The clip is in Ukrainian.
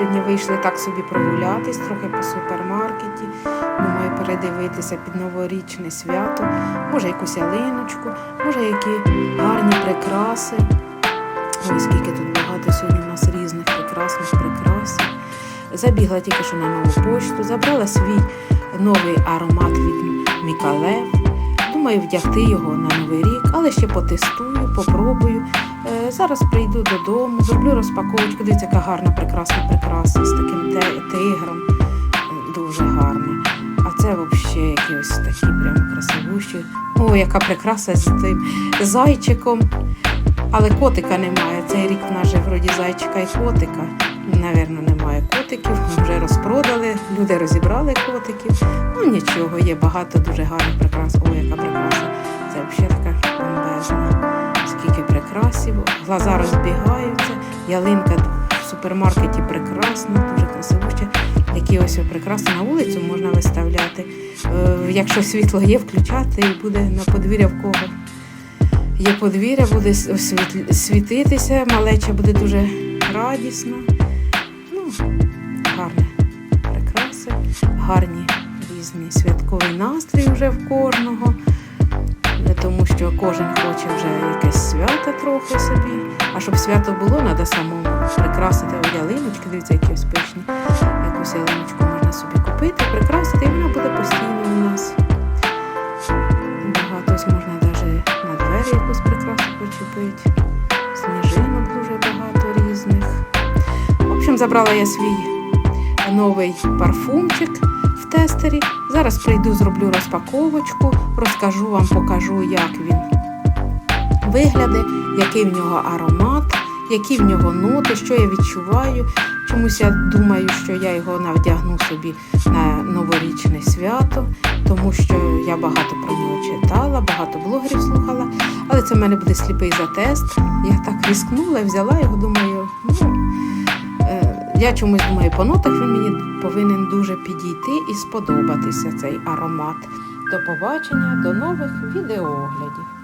Сьогодні вийшли так собі прогулятись, трохи по супермаркеті. Думаю, передивитися під новорічне свято. Може, якусь ялиночку, може, які гарні прикраси. Ой, скільки тут багато сьогодні у нас різних прекрасних прикрас. Забігла тільки що на нову пошту, забрала свій новий аромат від Мікалев. Думаю, вдягти його на новий рік, але ще потестую, попробую. Е, зараз прийду додому, зроблю розпаковочку. Дивіться, яка гарна, прекрасна прикраса з таким тигром. Дуже гарна. А це взагалі якісь такі прямо красивущі. О, яка прикраса з тим зайчиком. Але котика немає. Цей рік в нас же вроді зайчика і котика. Навірно, немає котиків. Вже розпродали, люди розібрали котиків. Ну нічого, є багато дуже гарних прикрас. О, яка прикраса. Це взагалі така бомбезна. Прикрасів, глаза розбігаються, ялинка в супермаркеті прекрасна, дуже красивуща. Які ось прикраси на вулицю можна виставляти. Е, Якщо світло є, включати і буде на подвір'я в кого. Є подвір'я, буде світитися, малеча буде дуже радісна. Ну, гарне прикраси, гарні різні святковий настрій вже в кожного. Що кожен хоче вже якесь свято трохи собі. А щоб свято було, треба самому прикрасити ялиночки, дивіться, які ось пишні. Якусь ялиночку можна собі купити, прикрасити, і вона буде постійно у нас. Багато можна навіть на двері якусь прикрасу почепити. Сніжинок дуже багато різних. В общем, забрала я свій новий парфумчик в тестері. Зараз прийду, зроблю розпаковочку, розкажу вам, покажу, як він вигляде, який в нього аромат, які в нього ноти, що я відчуваю. Чомусь я думаю, що я його навдягну собі на новорічне свято, тому що я багато про нього читала, багато блогерів слухала. Але це в мене буде сліпий затест. Я так різкнула, взяла його, думаю, ну. Я чомусь думаю, по нотах він мені повинен дуже підійти і сподобатися цей аромат. До побачення, до нових відеооглядів.